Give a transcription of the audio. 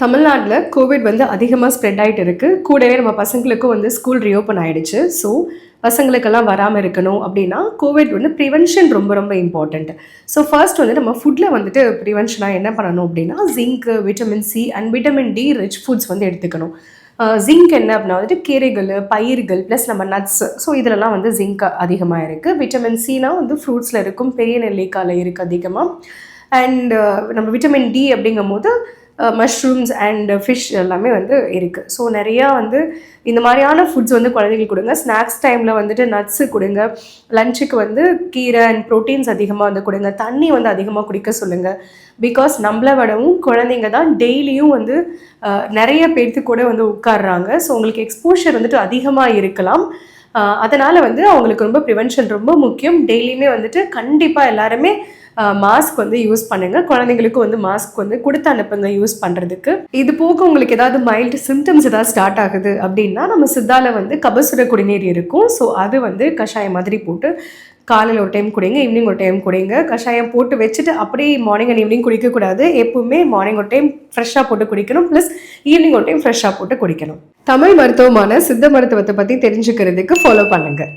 தமிழ்நாட்டில் கோவிட் வந்து அதிகமாக ஸ்ப்ரெட் ஆகிட்டு இருக்குது கூடவே நம்ம பசங்களுக்கும் வந்து ஸ்கூல் ரீஓப்பன் ஆகிடுச்சு ஸோ பசங்களுக்கெல்லாம் வராமல் இருக்கணும் அப்படின்னா கோவிட் வந்து ப்ரிவென்ஷன் ரொம்ப ரொம்ப இம்பார்ட்டண்ட் ஸோ ஃபர்ஸ்ட் வந்து நம்ம ஃபுட்டில் வந்துட்டு ப்ரிவென்ஷனாக என்ன பண்ணணும் அப்படின்னா zinc vitamin C and vitamin D rich foods வந்து எடுத்துக்கணும். ஜிங்க் என்ன அப்படின்னா வந்துட்டு கீரைகள் பயிர்கள் ப்ளஸ் நம்ம நட்ஸ் ஸோ இதிலலாம் வந்து ஜிங்க் அதிகமாக இருக்குது விட்டமின் சினா வந்து ஃப்ரூட்ஸில் இருக்கும். பெரிய நெல்லிக்காயில் இருக்குது அதிகமாக அண்ட் நம்ம விட்டமின் டி அப்படிங்கும் போது மஷ்ரூம்ஸ் அண்ட் ஃபிஷ் எல்லாமே வந்து இருக்குது ஸோ நிறையா வந்து இந்த மாதிரியான ஃபுட்ஸ் வந்து குழந்தைங்களுக்கு கொடுங்க. ஸ்நாக்ஸ் டைமில் வந்துட்டு நட்ஸு கொடுங்க. லஞ்சுக்கு வந்து கீரை அண்ட் ப்ரோட்டீன்ஸ் அதிகமாக வந்து கொடுங்க. தண்ணி வந்து அதிகமாக குடிக்க சொல்லுங்கள் பிகாஸ் நம்மளை விடவும் குழந்தைங்க தான் டெய்லியும் வந்து நிறைய பேர்த்து கூட வந்து உட்கார்றாங்க. ஸோ உங்களுக்கு எக்ஸ்போஷர் வந்துட்டு அதிகமாக இருக்கலாம். அதனால் வந்து அவங்களுக்கு ரொம்ப ப்ரிவென்ஷன் ரொம்ப முக்கியம். டெய்லியுமே வந்துட்டு கண்டிப்பாக எல்லாருமே மாஸ்க் வந்து யூஸ் பண்ணுங்க. குழந்தைங்களுக்கும் வந்து மாஸ்க் வந்து கொடுத்து அனுப்புங்க யூஸ் பண்ணுறதுக்கு இது போக உங்களுக்கு ஏதாவது மைல்டு சிம்டம்ஸ் ஏதாவது ஸ்டார்ட் ஆகுது அப்படின்னா நம்ம சித்தால வந்து கபசுர குடிநீர் இருக்கும். ஸோ அது வந்து கஷாயம் மாதிரி போட்டு காலையில் ஒரு டைம் குடிங்க ஈவினிங் ஒரு டைம் குடிங்க. கஷாயம் போட்டு வச்சுட்டு அப்படியே மார்னிங் அண்ட் ஈவினிங் குடிக்கக்கூடாது எப்பவுமே மார்னிங் ஒரு டைம் ஃப்ரெஷ்ஷாக போட்டு குடிக்கணும். ப்ளஸ் ஈவினிங் ஒரு டைம் ஃப்ரெஷ்ஷாக போட்டு குடிக்கணும். தமிழ் மருத்துவமான சித்த மருத்துவத்தை பற்றி தெரிஞ்சுக்கிறதுக்கு ஃபாலோ பண்ணுங்கள்